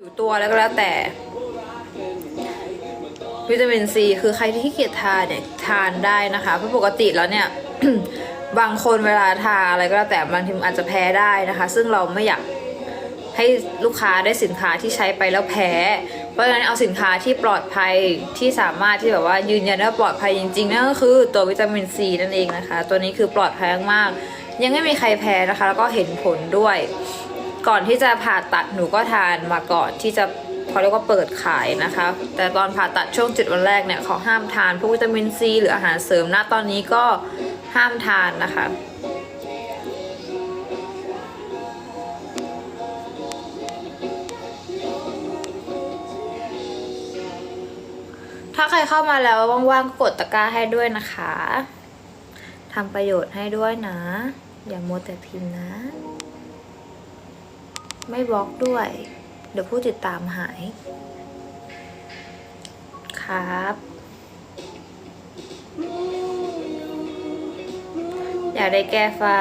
อยู่ตัวแล้วก็แล้วแต่ วิตามินซีคือใครที่ขี้เกียจทานเนี่ยทานได้นะคะเพราะปกติแล้วเนี่ย บางคนเวลาทานอะไรก็แล้วแต่บางทีอาจจะแพ้ได้นะคะ ซึ่งเราไม่อยากให้ลูกค้าได้สินค้าที่ใช้ไปแล้วแพ้ เพราะฉะนั้นเอาสินค้าที่ปลอดภัยที่สามารถที่แบบว่ายืนยันว่าปลอดภัยจริงๆนั่นก็คือตัววิตามินซีนั่นเองนะคะ ตัวนี้คือปลอดภัยมากยังไม่มีใครแพ้นะคะ แล้วก็เห็นผลด้วย ก่อนที่จะผ่าตัดหนูก็ทานมาก่อนที่จะเขาเรียกว่าเปิดขายนะคะ แต่ตอนผ่าตัดช่วงจิตวันแรกเนี่ยเขาห้ามทานพวกวิตามินซีหรืออาหารเสริมนะตอนนี้ก็ห้ามทานนะคะถ้าใครเข้ามาแล้วว่างๆก็กดตะกร้าให้ด้วยนะคะ ทำประโยชน์ให้ด้วยนะ อย่ามัวแต่พิมพ์นะ ไม่บล็อกด้วย เดี๋ยวผู้ติดตามหาย ครับ อยากได้แก้ฟ้า